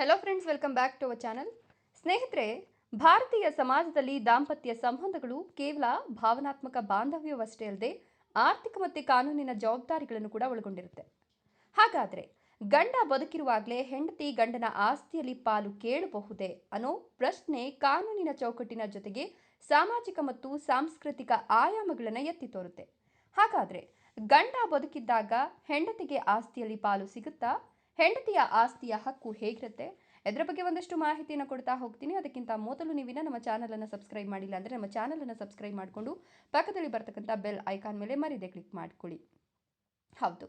Hello friends welcome back to our channel ಸ್ನೇಹಿತರೆ, ಭಾರತೀಯ ಸಮಾಜದಲ್ಲಿ ದಾಂಪತ್ಯ ಸಂಬಂಧಗಳು ಕೇವಲ ಭಾವನಾತ್ಮಕ ಬಾಂಧವ್ಯವಷ್ಟೇ ಅಲ್ಲದೆ ಆರ್ಥಿಕ ಮತ್ತು ಕಾನೂನಿನ ಜವಾಬ್ದಾರಿಗಳನ್ನು ಕೂಡ ಒಳಗೊಂಡಿರುತ್ತೆ. ಹಾಗಾದರೆ ಗಂಡ ಬದುಕಿರುವಾಗಲೇ ಹೆಂಡತಿ ಗಂಡನ ಆಸ್ತಿಯಲ್ಲಿ ಪಾಲು ಕೇಳಬಹುದೇ ಅನ್ನೋ ಪ್ರಶ್ನೆ ಕಾನೂನಿನ ಚೌಕಟ್ಟಿನ ಜೊತೆಗೆ ಸಾಮಾಜಿಕ ಮತ್ತು ಸಾಂಸ್ಕೃತಿಕ ಆಯಾಮಗಳನ್ನು ಎತ್ತಿ ತೋರುತ್ತೆ. ಹಾಗಾದರೆ ಗಂಡ ಬದುಕಿದ್ದಾಗ ಹೆಂಡತಿಗೆ ಆಸ್ತಿಯಲ್ಲಿ ಪಾಲು ಸಿಗುತ್ತಾ? ಹೆಂಡತಿಯ ಆಸ್ತಿಯ ಹಕ್ಕು ಹೇಗಿರುತ್ತೆ? ಇದರ ಬಗ್ಗೆ ಒಂದಷ್ಟು ಮಾಹಿತಿಯನ್ನು ಕೊಡ್ತಾ ಹೋಗ್ತೀನಿ. ಅದಕ್ಕಿಂತ ಮೊದಲು ನೀವಿನ ನಮ್ಮ ಚಾನಲನ್ನು ಸಬ್ಸ್ಕ್ರೈಬ್ ಮಾಡಿಲ್ಲ ಅಂದರೆ ನಮ್ಮ ಚಾನಲನ್ನು ಸಬ್ಸ್ಕ್ರೈಬ್ ಮಾಡಿಕೊಂಡು ಪಕ್ಕದಲ್ಲಿ ಬರ್ತಕ್ಕಂಥ ಬೆಲ್ ಐಕಾನ್ ಮೇಲೆ ಮರಿದೆ ಕ್ಲಿಕ್ ಮಾಡಿಕೊಳ್ಳಿ. ಹೌದು.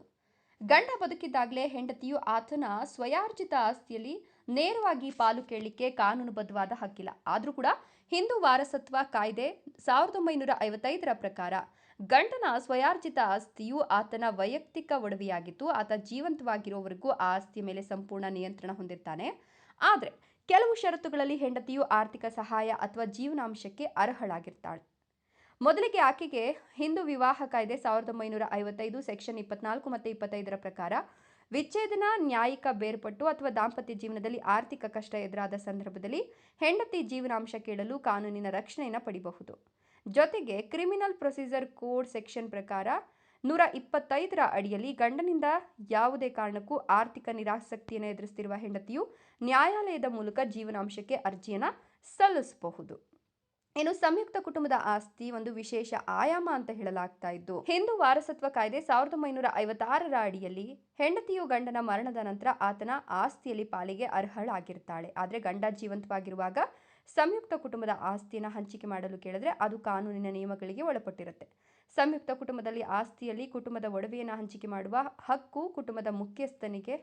ಗಂಡ ಬದುಕಿದ್ದಾಗಲೇ ಹೆಂಡತಿಯು ಆತನ ಸ್ವಯಾರ್ಜಿತ ಆಸ್ತಿಯಲ್ಲಿ ನೇರವಾಗಿ ಪಾಲು ಕೇಳಲಿಕ್ಕೆ ಕಾನೂನುಬದ್ಧವಾದ ಹಕ್ಕಿಲ್ಲ. ಆದರೂ ಕೂಡ ಹಿಂದೂ ವಾರಸತ್ವ ಕಾಯ್ದೆ ಸಾವಿರದ ಒಂಬೈನೂರ ಐವತ್ತೈದರ ಪ್ರಕಾರ ಗಂಡನ ಸ್ವಯಾರ್ಜಿತ ಆಸ್ತಿಯು ಆತನ ವೈಯಕ್ತಿಕ ಒಡವೆಯಾಗಿತ್ತು ಆತ ಜೀವಂತವಾಗಿರೋವರೆಗೂ ಆ ಆಸ್ತಿಯ ಮೇಲೆ ಸಂಪೂರ್ಣ ನಿಯಂತ್ರಣ ಹೊಂದಿರ್ತಾನೆ. ಆದರೆ ಕೆಲವು ಷರತ್ತುಗಳಲ್ಲಿ ಹೆಂಡತಿಯು ಆರ್ಥಿಕ ಸಹಾಯ ಅಥವಾ ಜೀವನಾಂಶಕ್ಕೆ ಅರ್ಹಳಾಗಿರ್ತಾಳೆ. ಮೊದಲಿಗೆ ಆಕೆಗೆ ಹಿಂದೂ ವಿವಾಹ ಕಾಯ್ದೆ ಸಾವಿರದ ಒಂಬೈನೂರ ಐವತ್ತೈದು, ಸೆಕ್ಷನ್ ಇಪ್ಪತ್ನಾಲ್ಕು ಮತ್ತು ಇಪ್ಪತ್ತೈದರ ಪ್ರಕಾರ ವಿಚ್ಛೇದನ, ನ್ಯಾಯಿಕ ಬೇರ್ಪಟ್ಟು ಅಥವಾ ದಾಂಪತ್ಯ ಜೀವನದಲ್ಲಿ ಆರ್ಥಿಕ ಕಷ್ಟ ಎದುರಾದ ಸಂದರ್ಭದಲ್ಲಿ ಹೆಂಡತಿ ಜೀವನಾಂಶ ಕೇಳಲು ಕಾನೂನಿನ ರಕ್ಷಣೆಯನ್ನು ಪಡಿಬಹುದು. ಜೊತೆಗೆ ಕ್ರಿಮಿನಲ್ ಪ್ರೊಸೀಜರ್ ಕೋಡ್ ಸೆಕ್ಷನ್ ಪ್ರಕಾರ ನೂರ ಇಪ್ಪತ್ತೈದರ ಅಡಿಯಲ್ಲಿ ಗಂಡನಿಂದ ಯಾವುದೇ ಕಾರಣಕ್ಕೂ ಆರ್ಥಿಕ ನಿರಾಸಕ್ತಿಯನ್ನು ಎದುರಿಸ್ತಿರುವ ಹೆಂಡತಿಯು ನ್ಯಾಯಾಲಯದ ಮೂಲಕ ಜೀವನಾಂಶಕ್ಕೆ ಅರ್ಜಿಯನ್ನು ಸಲ್ಲಿಸಬಹುದು. ಇನ್ನು ಸಂಯುಕ್ತ ಕುಟುಂಬದ ಆಸ್ತಿ ಒಂದು ವಿಶೇಷ ಆಯಾಮ ಅಂತ ಹೇಳಲಾಗ್ತಾ ಇದ್ದು, ಹಿಂದೂ ವಾರಸತ್ವ ಕಾಯ್ದೆ ಸಾವಿರದ ಒಂಬೈನೂರ ಐವತ್ತಾರರ ಅಡಿಯಲ್ಲಿ ಹೆಂಡತಿಯು ಗಂಡನ ಮರಣದ ನಂತರ ಆತನ ಆಸ್ತಿಯಲ್ಲಿ ಪಾಲಿಗೆ ಅರ್ಹಳಾಗಿರ್ತಾಳೆ. ಆದರೆ ಗಂಡ ಜೀವಂತವಾಗಿರುವಾಗ ಸಂಯುಕ್ತ ಕುಟುಂಬದ ಆಸ್ತಿಯನ್ನು ಹಂಚಿಕೆ ಮಾಡಲು ಕೇಳಿದ್ರೆ ಅದು ಕಾನೂನಿನ ನಿಯಮಗಳಿಗೆ ಒಳಪಟ್ಟಿರುತ್ತೆ. ಸಂಯುಕ್ತ ಕುಟುಂಬದಲ್ಲಿ ಆಸ್ತಿಯಲ್ಲಿ ಕುಟುಂಬದ ಒಡವೆಯನ್ನು ಹಂಚಿಕೆ ಮಾಡುವ ಹಕ್ಕು ಕುಟುಂಬದ ಮುಖ್ಯಸ್ಥನಿಗೆ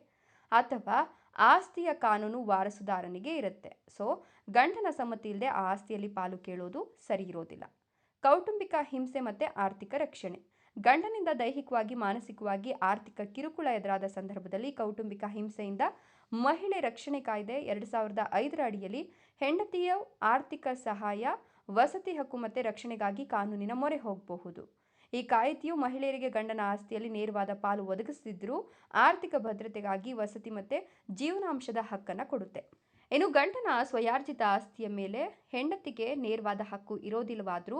ಅಥವಾ ಆಸ್ತಿಯ ಕಾನೂನು ವಾರಸುದಾರನಿಗೆ ಇರುತ್ತೆ. ಸೊ, ಗಂಡನ ಸಮ್ಮತಿ ಇಲ್ಲದೆ ಆಸ್ತಿಯಲ್ಲಿ ಪಾಲು ಕೇಳೋದು ಸರಿ ಇರೋದಿಲ್ಲ. ಕೌಟುಂಬಿಕ ಹಿಂಸೆ ಮತ್ತು ಆರ್ಥಿಕ ರಕ್ಷಣೆ. ಗಂಡನಿಂದ ದೈಹಿಕವಾಗಿ, ಮಾನಸಿಕವಾಗಿ ಆರ್ಥಿಕ ಕಿರುಕುಳ ಎದುರಾದ ಸಂದರ್ಭದಲ್ಲಿ ಕೌಟುಂಬಿಕ ಹಿಂಸೆಯಿಂದ ಮಹಿಳೆ ರಕ್ಷಣೆ ಕಾಯ್ದೆ ಎರಡು ಸಾವಿರದ ಐದರ ಅಡಿಯಲ್ಲಿ ಹೆಂಡತಿಯ ಆರ್ಥಿಕ ಸಹಾಯ, ವಸತಿ ಹಕ್ಕು ಮತ್ತು ರಕ್ಷಣೆಗಾಗಿ ಕಾನೂನಿನ ಮೊರೆ ಹೋಗಬಹುದು. ಈ ಕಾಯ್ದೆಯು ಮಹಿಳೆಯರಿಗೆ ಗಂಡನ ಆಸ್ತಿಯಲ್ಲಿ ನೇರವಾದ ಪಾಲು ಒದಗಿಸದಿದ್ದರೂ ಆರ್ಥಿಕ ಭದ್ರತೆಗಾಗಿ ವಸತಿ ಮತ್ತು ಜೀವನಾಂಶದ ಹಕ್ಕನ್ನು ಕೊಡುತ್ತೆ. ಇನ್ನು ಗಂಡನ ಸ್ವಯಾರ್ಜಿತ ಆಸ್ತಿಯ ಮೇಲೆ ಹೆಂಡತಿಗೆ ನೇರವಾದ ಹಕ್ಕು ಇರೋದಿಲ್ಲವಾದರೂ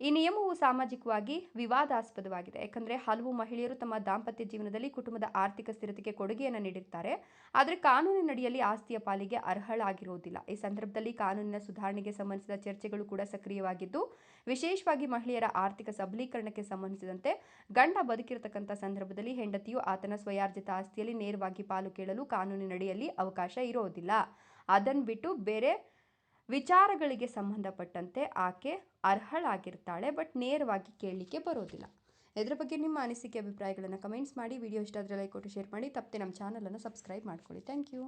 ಈ ನಿಯಮವು ಸಾಮಾಜಿಕವಾಗಿ ವಿವಾದಾಸ್ಪದವಾಗಿದೆ. ಯಾಕಂದರೆ ಹಲವು ಮಹಿಳೆಯರು ತಮ್ಮ ದಾಂಪತ್ಯ ಜೀವನದಲ್ಲಿ ಕುಟುಂಬದ ಆರ್ಥಿಕ ಸ್ಥಿರತೆಗೆ ಕೊಡುಗೆಯನ್ನು ನೀಡಿರ್ತಾರೆ. ಆದರೆ ಕಾನೂನಿನಡಿಯಲ್ಲಿ ಆಸ್ತಿಯ ಪಾಲಿಗೆ ಅರ್ಹಳಾಗಿರುವುದಿಲ್ಲ ಈ ಸಂದರ್ಭದಲ್ಲಿ ಕಾನೂನಿನ ಸುಧಾರಣೆಗೆ ಸಂಬಂಧಿಸಿದ ಚರ್ಚೆಗಳು ಕೂಡ ಸಕ್ರಿಯವಾಗಿದ್ದು, ವಿಶೇಷವಾಗಿ ಮಹಿಳೆಯರ ಆರ್ಥಿಕ ಸಬಲೀಕರಣಕ್ಕೆ ಸಂಬಂಧಿಸಿದಂತೆ ಗಂಡ ಬದುಕಿರತಕ್ಕಂಥ ಸಂದರ್ಭದಲ್ಲಿ ಹೆಂಡತಿಯು ಆತನ ಸ್ವಯಾರ್ಜಿತ ಆಸ್ತಿಯಲ್ಲಿ ನೇರವಾಗಿ ಪಾಲು ಕೇಳಲು ಕಾನೂನಿನಡಿಯಲ್ಲಿ ಅವಕಾಶ ಇರೋದಿಲ್ಲ. ಅದನ್ನು ಬಿಟ್ಟು ಬೇರೆ ವಿಚಾರಗಳಿಗೆ ಸಂಬಂಧಪಟ್ಟಂತೆ ಆಕೆ ಅರ್ಹಳಾಗಿರ್ತಾಳೆ, ಬಟ್ ನೇರವಾಗಿ ಕೇಳಲಿಕ್ಕೆ ಬರೋದಿಲ್ಲ. ಇದರ ಬಗ್ಗೆ ನಿಮ್ಮ ಅನಿಸಿಕೆ, ಅಭಿಪ್ರಾಯಗಳನ್ನು ಕಮೆಂಟ್ಸ್ ಮಾಡಿ. ವಿಡಿಯೋ ಇಷ್ಟ ಆದರೆ ಲೈಕ್ ಕೊಟ್ಟು ಶೇರ್ ಮಾಡಿ. ತಪ್ಪದೆ ನಮ್ಮ ಚಾನಲನ್ನು ಸಬ್ಸ್ಕ್ರೈಬ್ ಮಾಡ್ಕೊಳ್ಳಿ. Thank you.